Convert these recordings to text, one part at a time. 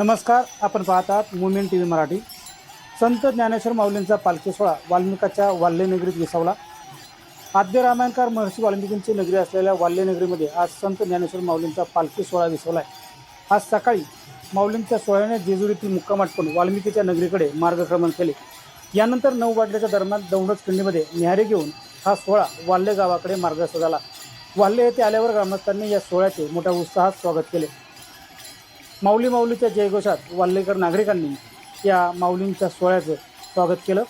नमस्कार आपण पाहतात मुमेंट टी व्ही मराठी. संत ज्ञानेश्वर माऊलींचा पालखी सोहळा वाल्मिकाच्या वाल्यनगरीत विसावला. आद्य रामायणकार महर्षी वाल्मिकींची नगरी असलेल्या वाल्यनगरीमध्ये आज संत ज्ञानेश्वर माऊलींचा पालखी सोहळा विसवला आहे आज सकाळी माऊलींच्या सोहळ्याने जेजुरीतील मुक्काम आटपून वाल्मिकीच्या नगरीकडे मार्गक्रमण केले. यानंतर नऊ वाजल्याच्या दरम्यान दौंडच खिंडीमध्ये न्याहारी घेऊन हा सोहळा वाल्हे गावाकडे मार्गस्थ झाला. वाल्हे येथे आल्यावर ग्रामस्थांनी या सोहळ्याचे मोठ्या उत्साहात स्वागत केले. माऊली माऊलीच्या जयघोषात वाल्हेकर नागरिकांनी या माऊलींच्या सोहळ्याचं स्वागत केलं.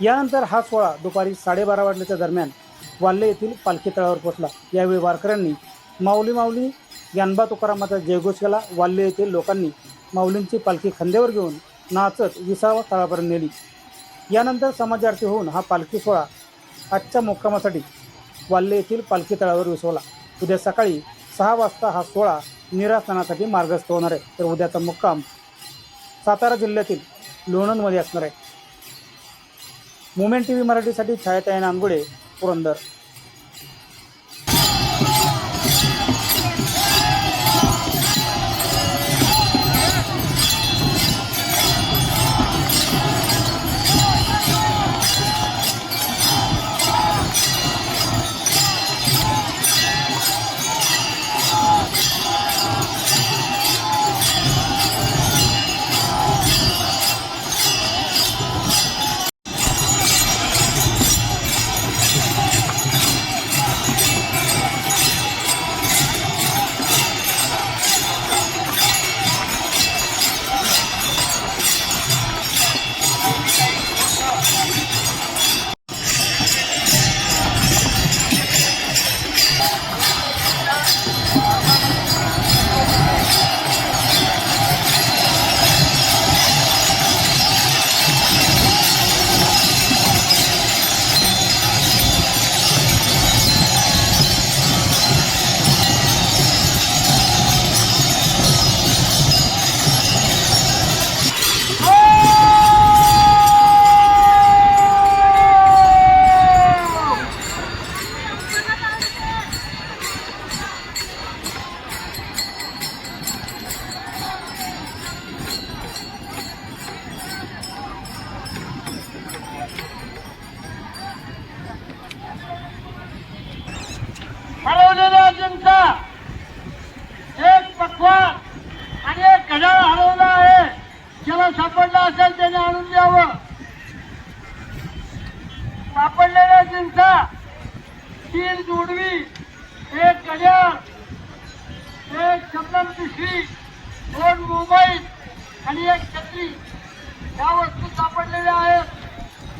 यानंतर हा सोहळा दुपारी साडेबारा वाजल्याच्या दरम्यान वाल्हे येथील पालखी तळावर पोहोचला. यावेळी वारकऱ्यांनी माऊली माऊली ज्ञानबा तुकारामाचा जयघोष केला. वाल्हे येथील लोकांनी माऊलींची पालखी खांद्यावर घेऊन नाचत विसावा तळापर्यंत नेली. यानंतर समाजार्थी होऊन हा पालखी सोहळा आजच्या मुक्कामासाठी वाल्हे येथील पालखी तळावर विसवला उद्या सकाळी सहा वाजता हा सोहळा निरासनासाठी मार्गस्थ होणार आहे. तर उद्याचा मुक्काम सातारा जिल्ह्यातील लोणंदमध्ये असणार आहे. मुमेंट टी व्ही मराठीसाठी छायाताई नानगुडे पुरंदर. आणून द्यावं. सापडलेल्या अजिंठा तीन जोडवी एक घड्याळ एक शंभर पिशवी दोन मोबाईल आणि एक छत्री. या वस्तू सापडलेल्या आहेत.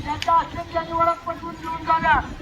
त्यांच्या असेल निवडक ओळख पटवून घेऊन झाल्या.